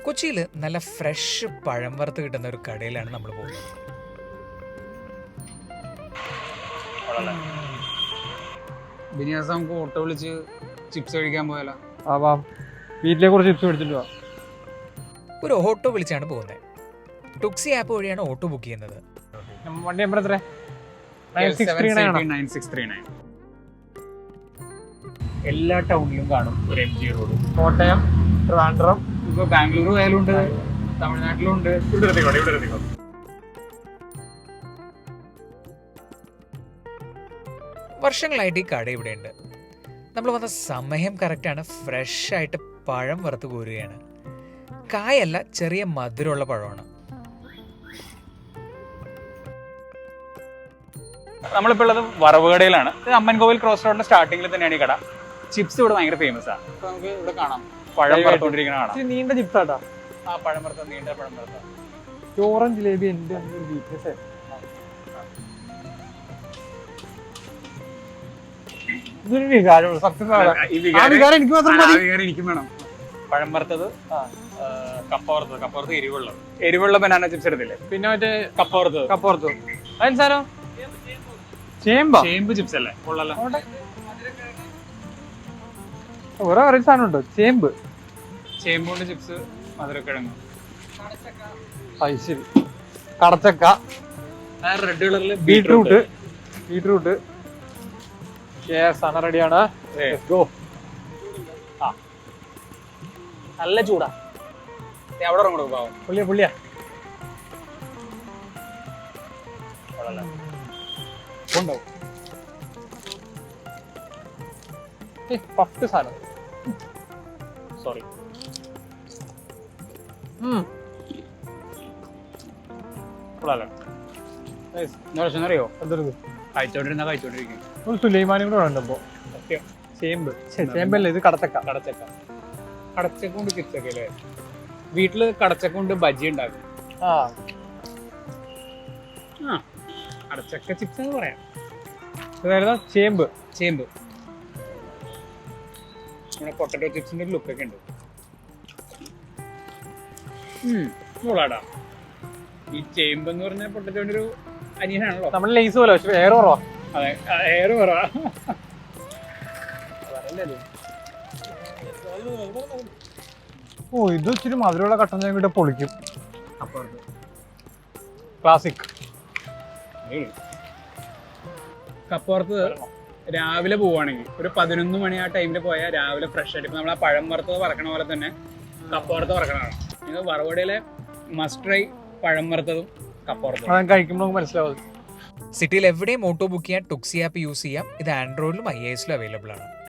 കൊച്ചിയിൽ നല്ല ഫ്രഷ് പഴം വറുത്ത് കിട്ടുന്ന ഒരു കടയിലാണ് നമ്മൾ പോകുന്നത്. ബിനിയാസ് നമുക്ക് ഓട്ടോ വിളിച്ച് ചിപ്സ് കഴിക്കാൻ പോയാലോ? വാ വീട്ടിലെ കുറച്ച് ചിപ്സ് മേടിച്ചിട്ട് വാ. ഒരു ഓട്ടോ വിളിച്ചാണ് പോകുന്നത്. ടുക്സി ആപ്പ് വഴിയാണ് ഓട്ടോ ബുക്ക് ചെയ്യുന്നത്. നമ്മ- വണ്ടി നമ്പർ എത്ര എല്ലാ ടൗണിലും കാണും ഒരു M G road Kottayam Trivandrum ഇപ്പൊ ബാംഗ്ലൂർ പോയാലും ഉണ്ട് തമിഴ്നാട്ടിലും ഉണ്ട് ഇവിടെ എത്തിക്കോട്ടെ ഇവിടെ. എത്തിക്കോട്ടെ വർഷങ്ങളായിട്ട് ഈ കട ഇവിടെയുണ്ട്. നമ്മൾ വന്ന സമയം കറക്റ്റാണ് ഫ്രഷ് ആയിട്ട് പഴം വറുത്ത് കോരുകയാണ്. കായല്ല ചെറിയ മധുരമുള്ള പഴമാണ്. നമ്മളിപ്പോൾ ഉള്ളത് വറവുകടയിലാണ്. അമ്മൻ അമ്മൻകോവിൽ ക്രോസ് റോഡിന്റെ സ്റ്റാർട്ടിങ്ങിൽ തന്നെയാണ് ഈ കട. ചിപ്സ് ഇവിടെ ഭയങ്കര ഫേമസ് ആണ് നമുക്ക് ഇവിടെ കാണാം. പഴം പറത്തോണ്ടിരിക്കണ കാണാം. നീണ്ട ചിപ്സ് ആ പഴം വറുത്ത നീണ്ട പഴം വറുത്ത. ചോറും ജിലേബി എന്റെ ഒരു വീക്ക്നെസ് ഇതൊരു വികാരമുള്ളൂ വികാരം എനിക്ക് മാത്രം എനിക്കും വേണം. പഴം വറുത്തത് കപ്പ വറുത്തത്. കപ്പ വറുത്തത് എരിവുള്ളത്. എരിവുള്ള ബനാന ചിപ്സ് എടുത്തില്ലേ? പിന്നെ മറ്റേ കപ്പ വറുത്തത്. കപ്പുറത്തു അതിന് സാരോ ചേമ്പ? ചേമ്പ് ചിപ്സ് അല്ലേ? കൊള്ളല്ലോ വേറെ വേറെ സാധനം ഉണ്ടോ ചേമ്പ്. ചേമ്പുകൊണ്ട് ചിപ്സ് മധുരക്കിഴങ്ങ്. അത് ശരി കടച്ചക്ക റെഡ് കളറിൽ ബീട്രൂട്ട്. ബീട്രൂട്ട്. സാധനം റെഡിയാണ്. ഗോ നല്ല ചൂടാ. ദേ അവിടെ ഇറങ്ങണം പാവം. പുള്ളിയ പുള്ളിയ. ഉണ്ടാവും സാധനം. സോറി അറിയോ എന്തെടുത്ത്? കഴിച്ചോണ്ടിരുന്ന കഴിച്ചോണ്ടിരിക്കും. ഒരു സുലൈമാനും കൂടെ ഉണ്ടപ്പോ സത്യം. ചേമ്പ് ചേമ്പല്ല ഇത് കടച്ചക്ക. കടച്ചക്ക. കടച്ചക്ക കൊണ്ട് ചിപ്സ് ഒക്കെ അല്ലേ? വീട്ടിൽ കടച്ചക്ക കൊണ്ട് ബജി ഉണ്ടാക്കും. ആ. കടച്ചക്ക ചിപ്സ് എന്ന് പറയാം. ചേമ്പ്. ചേമ്പ്. നമ്മുടെ പൊട്ടറ്റോ ചിപ്സിന്റെ ലുക്കൊക്കെ ഉണ്ട്. കൊള്ളാടാ ഈ ചേമ്പ് എന്ന് പറഞ്ഞ പൊട്ടറ്റോന്റെ ഒരു അനിയനാണല്ലോ. നമ്മൾ ലേസ് പോലെ പക്ഷെ വേറെ കുറവാ. അതെ എയർ കുറവാ. ഓ ഇത് ഇച്ചിരി മധുരമുള്ള കട്ടൻ ചായ കൂടെ പൊളിക്കും. ക്ലാസിക് കപ്പുറത്ത് രാവിലെ പോവുകയാണെങ്കിൽ ഒരു പതിനൊന്ന് മണി ആ ടൈമിൽ പോയാൽ രാവിലെ ഫ്രഷ് ആയിട്ട് ഇപ്പൊ നമ്മൾ ആ പഴം വറുത്തത് പറക്കണ പോലെ തന്നെ കപ്പുറത്ത് വറക്കണതാണ്. ഇത് വറവടയിലെ മസ്റ്ററായി പഴം വറുത്തതും കപ്പുറത്തും കഴിക്കുമ്പോൾ നമുക്ക് മനസ്സിലാവും സിറ്റിയിൽ എവിടെയും ഓട്ടോ ബുക്ക് ചെയ്യാൻ ടുക്സി ആപ്പ് യൂസ് ചെയ്യാം. ഇത് ആൻഡ്രോയിഡിലും ഐ എസിലും അവൈലബിൾ ആണ്.